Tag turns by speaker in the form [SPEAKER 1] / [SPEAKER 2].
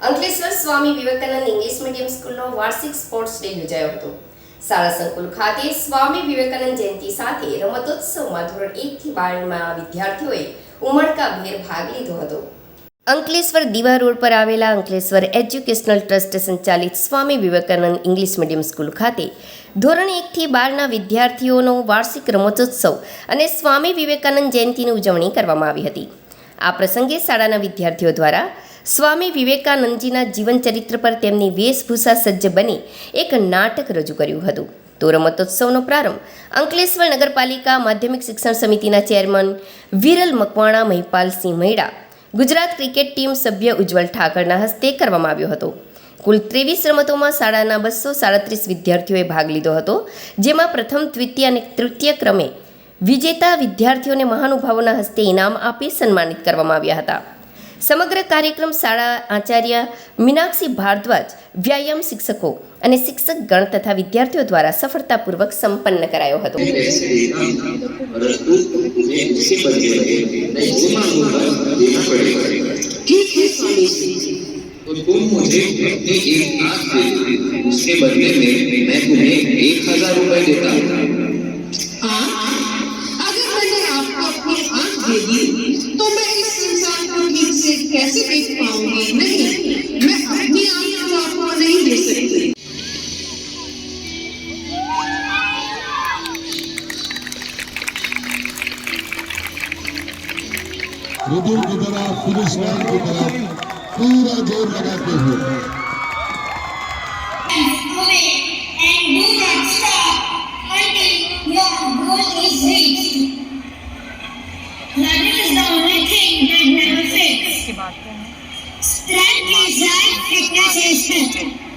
[SPEAKER 1] Ankleshwar Swami Vivekananda English medium સ્કૂલનો વાર્ષિક sports day યોજાયો હતો. શાળા સંકુલ ખાતે સ્વામી વિવેકાનંદ જયંતિ સાથે રમતોત્સવમાં ધોરણ એકથી બારમાં વિદ્યાર્થીઓએ ઉમળકાભેર ભાગ લીધો હતો. અંકલેશ્વર દીવા રોડ પર આવેલા અંકલેશ્વર એજ્યુકેશનલ ટ્રસ્ટ સંચાલિત Swami Vivekananda English medium school ખાતે ધોરણ એકથી બારના વિદ્યાર્થીઓનો વાર્ષિક રમતોત્સવ અને સ્વામી વિવેકાનંદ જયંતિની ઉજવણી કરવામાં આવી હતી. આ પ્રસંગે શાળાના વિદ્યાર્થીઓ દ્વારા સ્વામી વિવેકાનંદજીના જીવન ચરિત્ર પર તેમની વેશભૂષા સજ્જ બની એક નાટક રજૂ કર્યું હતું. તો રમતોત્સવનો પ્રારંભ અંકલેશ્વર નગરપાલિકા માધ્યમિક શિક્ષણ સમિતિના chairman Viral Makwana, Mahipalsinh Maida, Gujarat cricket team સભ્ય ઉજ્જવલ ઠાકરના હસ્તે કરવામાં આવ્યો હતો. કુલ ત્રેવીસ રમતોમાં શાળાના બસો સાડત્રીસ વિદ્યાર્થીઓએ ભાગ લીધો હતો, જેમાં પ્રથમ, દ્વિતીય અને તૃતીય ક્રમે વિજેતા વિદ્યાર્થીઓને મહાનુભાવોના હસ્તે ઇનામ આપી સન્માનિત કરવામાં આવ્યા હતા. સમગ્ર કાર્યક્રમ શાળા આચાર્ય મીનાક્ષી ભારદ્વાજ વ્યાયામ શિક્ષકો અને શિક્ષક ગણ તથા વિદ્યાર્થીઓ દ્વારા સફળતાપૂર્વક સંપન્ન કરાયો હતો
[SPEAKER 2] पैसे देता परंतु मुझे उसी बदले में मैं जो मांगूंगा देना पड़ेगा
[SPEAKER 3] ठीक है स्वामी जी
[SPEAKER 2] तो तुम मुझे अपने एक हाथ दे दो उसके बदले में मैं तुम्हें एक हजार रुपए देता हूँ
[SPEAKER 3] कैसे देख पाऊंगी नहीं मैं अपनी आँख तो आपको नहीं दे सकती
[SPEAKER 4] रिदुल की तरफ पुलिस लाइन की तरफ पूरा जोर लगाते हुए
[SPEAKER 5] away Grand Israel Fitness Station.